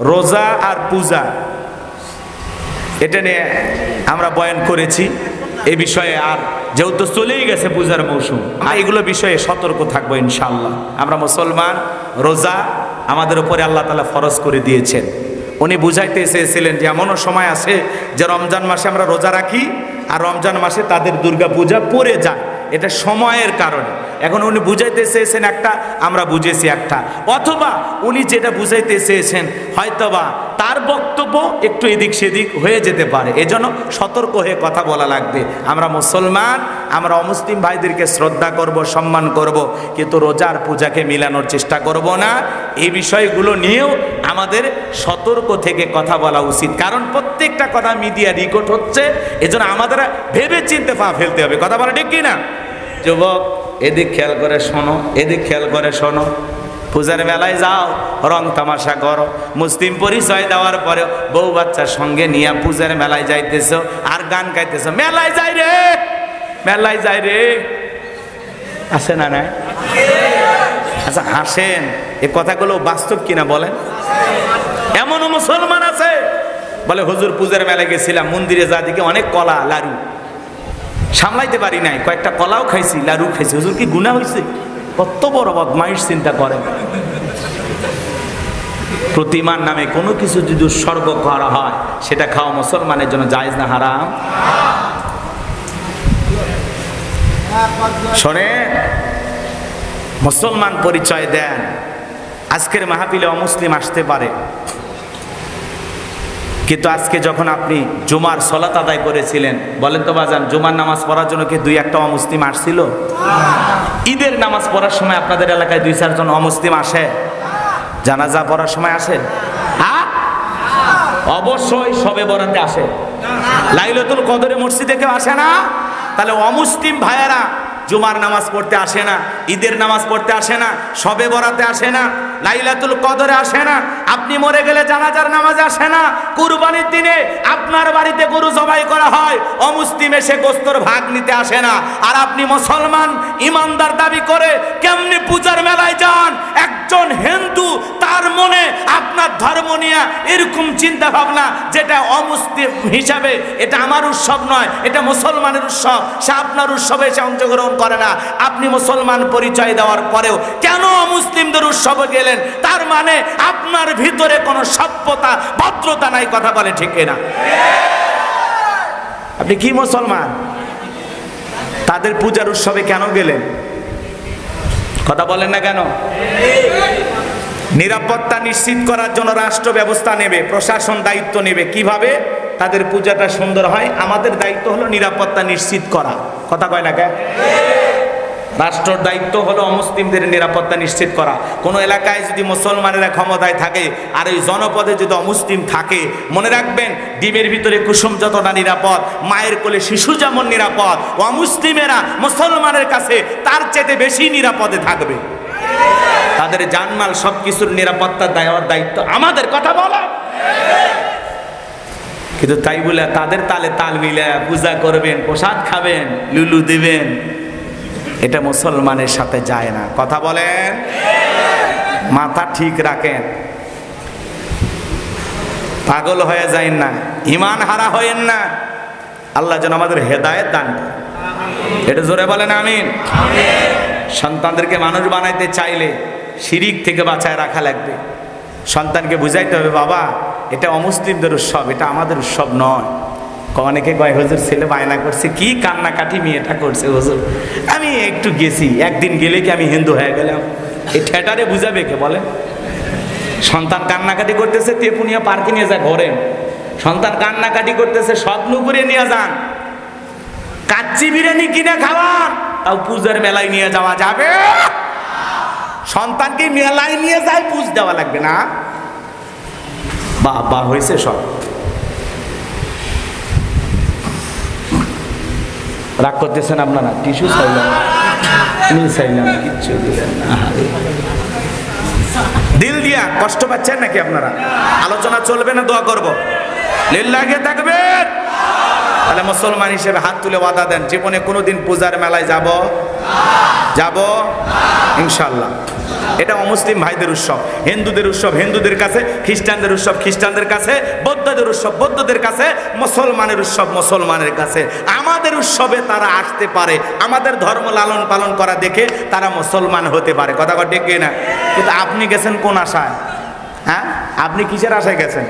রোজা আর পূজা। এটা নিয়ে আমরা বয়ান করেছি। এ বিষয়ে আর যেহেতু চলেই গেছে পূজার মৌসুম, আর এগুলো বিষয়ে সতর্ক থাকব ইনশাল্লাহ আমরা মুসলমান, রোজা আমাদের উপরে আল্লাহ তালা ফরজ করে দিয়েছেন। উনি বুঝাইতে চেয়েছিলেন যে এমনও সময় আছে যে রমজান মাসে আমরা রোজা রাখি, আর রমজান মাসে তাদের দুর্গা পূজা পড়ে যায়। এটা সময়ের কারণে। এখন উনি বুঝাইতে চেয়েছেন একটা, আমরা বুঝেছি একটা। অথবা উনি যেটা বুঝাইতে চেয়েছেন, হয়তোবা তার বক্তব্য একটু এদিক সেদিক হয়ে যেতে পারে। এজন্য সতর্ক হয়ে কথা বলা লাগবে। আমরা মুসলমান, আমরা অমুসলিম ভাইদেরকে শ্রদ্ধা করব, সম্মান করব, কিন্তু রোজার পূজাকে মিলানোর চেষ্টা করব না। এই বিষয়গুলো নিয়েও আমাদের সতর্ক থেকে কথা বলা উচিত। কারণ প্রত্যেকটা কথা মিডিয়া রেকর্ড হচ্ছে, এজন্য আমাদের ভেবে চিনতে পা ফেলতে হবে। কথা বলা ঠিক কি না যুবক এদিক খেয়াল করে শোনো, এদিক খেয়াল করে শোনো। পূজার মেলায় যাও, রং তামাশা করো। মুসলিম পরিচয় দেওয়ার পরে বউ বাচ্চার সঙ্গে নিয়ে পূজার মেলায় যাইতেছ আর গান গাইতেছ। মেলায় যাই রে, মেলায় যাই রে। আসে না না আচ্ছা হাসেন, এ কথাগুলো বাস্তব কিনা বলেন? এমনও মুসলমান আছে? বলে, হুজুর, পূজার মেলায় গেছিলাম, মন্দিরে যা দিকে অনেক কলা, লাড়ু। সামলাইতে পারি নাই, কয়েকটা কলাও খাইছি, লাড়ু খাইছি। হুজুর কি গুণা হয়েছে কত বড় বদমাইশ চিন্তা করেন। প্রতিমার নামে কোনো কিছু যদি উৎসর্গ করা হয়, সেটা খাওয়া মুসলমানের জন্য জায়েজ না হারাম? শোনে মুসলমান পরিচয় দেন। আজকের মাহফিলে অমুসলিম আসতে পারে। কিন্তু আজকে যখন আপনি জুমার সলাত আদায় করেছিলেন, বলেন তো বাজান, জুমার নামাজ পড়ার জন্য কি দুই একটা অমুসলিম আসছিল? ঈদের নামাজ পড়ার সময় আপনাদের এলাকায় দুই চারজন অমুসলিম আসে? জানাজা পড়ার সময় আসে? অবশ্যই সবে বরাতে আসে। লাইলাতুল কদরে মসজিদে কেউ আসে না? তাহলে অমুসলিম ভাইয়েরা জুমার নামাজ পড়তে আসে না, ঈদের নামাজ পড়তে আসে না, সবে বরাতে আসে না, লাইলাতুল কদরে আসে না আপনি মরে গেলে জানাজার নামাজ আসে না। কুরবানির দিনে আপনার বাড়িতে গরু জবাই করা হয়। অমুসলিম এসে গোস্তর ভাগ নিতে আসে না। আর আপনি মুসলমান, ইমানদার দাবি করে কেমনি পূজার মেলায় যান? একজন হিন্দু তার নিয়ে এরকম চিন্তা ভাবনা যেটা অমুসলিম হিসাবে এটা আমার উৎসব নয়, এটা মুসলমানের উৎসব। সে আপনার উৎসবে সে অংশগ্রহণ করে না। আপনি মুসলমান পরিচয় দেওয়ার পরেও কেন অমুসলিমদের উৎসবে গেলেন? তার মানে আপনার ভিতরে কোনো সভ্যতা, ভদ্রতা নাই, কথা বলে ঠিক না আপনি কি মুসলমান? তাদের পূজার উৎসবে কেন গেলেন? কথা বলেন না কেন? নিরাপত্তা নিশ্চিত করার জন্য রাষ্ট্র ব্যবস্থা নেবে, প্রশাসন দায়িত্ব নেবে। কীভাবে? তাদের পূজাটা সুন্দর হয়। আমাদের দায়িত্ব হলো নিরাপত্তা নিশ্চিত করা। কথা কয় না কে? রাষ্ট্রর দায়িত্ব হলো অমুসলিমদের নিরাপত্তা নিশ্চিত করা। কোনো এলাকায় যদি মুসলমানেরা ক্ষমতায় থাকে, আর ওই জনপদে যদি অমুসলিম থাকে, মনে রাখবেন, ডিমের ভিতরে কুসুম যতটা নিরাপদ, মায়ের কোলে শিশু যেমন নিরাপদ, অমুসলিমেরা মুসলমানের কাছে তার চেয়ে বেশি নিরাপদে থাকবে। তাদের জানমাল সব কিছুর নিরাপত্তা দেওয়ার দায়িত্ব। আমাদের কথা বলা। কিন্তু তাই বলে তাদের তালে তাল মিলে পূজা করবেন প্রসাদ খাবেন লুলু দিবেন। এটা মুসলমানের সাথে যায় না। কথা বলেন। মাথা ঠিক রাখেন। পাগল হয়ে যায় না। ইমান হারা হয়েন না। আল্লাহ যেন আমাদের হেদায়েত দান এটা জোরে বলেন আমিন। সন্তানদেরকে মানুষ বানাইতে চাইলে শিরিক থেকে বাঁচায় রাখা লাগবে। সন্তানকে বুঝাইতে হবে, বাবা, এটা অমুসলিমদের উৎসব, এটা আমাদের উৎসব নয়। অনেকে কয়, হুজুর, ছেলে বায়না করছে, কি কান্নাকাটি মেয়েটা করছে, হুজুর? আমি একটু গেছি, একদিন গেলে কি আমি হিন্দু হয়ে গেলাম? এই থিয়েটারে বুঝাবে কে বলে? সন্তান কান্নাকাটি করতেছে তেপুনিয়া পার্কে নিয়ে যা ঘরে। সন্তান কান্নাকাটি করতেছে স্বপ্ন করে নিয়ে যান। কাচ্চি বিরিয়ানি কিনে খাওয়ান, তাও পূজার মেলায় নিয়ে যাওয়া যাবে? সন্তানকে মেলায় নিয়ে যায়, পুজ দেওয়া লাগবে না। বাহ হয়েছে সব রাগ করতেছেন আপনারা? টিস্যু চাইলাম চাইলাম কিচ্ছু দিলেন না। দিল দিয়া কষ্ট পাচ্ছেন নাকি আপনারা? আলোচনা চলবে না, দোয়া করব। লিল্লাহে থাকবেন। তাহলে মুসলমান হিসেবে হাত তুলে ওয়াদা দেন, জীবনে কোনোদিন পূজার মেলায় যাব। যাব? ইনশাল্লাহ এটা অমুসলিম ভাইদের উৎসব। হিন্দুদের উৎসব হিন্দুদের কাছে, খ্রিস্টানদের উৎসব খ্রিস্টানদের কাছে, বৌদ্ধদের উৎসব বৌদ্ধদের কাছে, মুসলমানের উৎসব মুসলমানের কাছে। আমাদের উৎসবে তারা আসতে পারে। আমাদের ধর্ম লালন পালন করা দেখে তারা মুসলমান হতে পারে। কথা কথা ডেকে না কিন্তু আপনি গেছেন কোন আশায়? হ্যাঁ? আপনি কিসের আশায় গেছেন?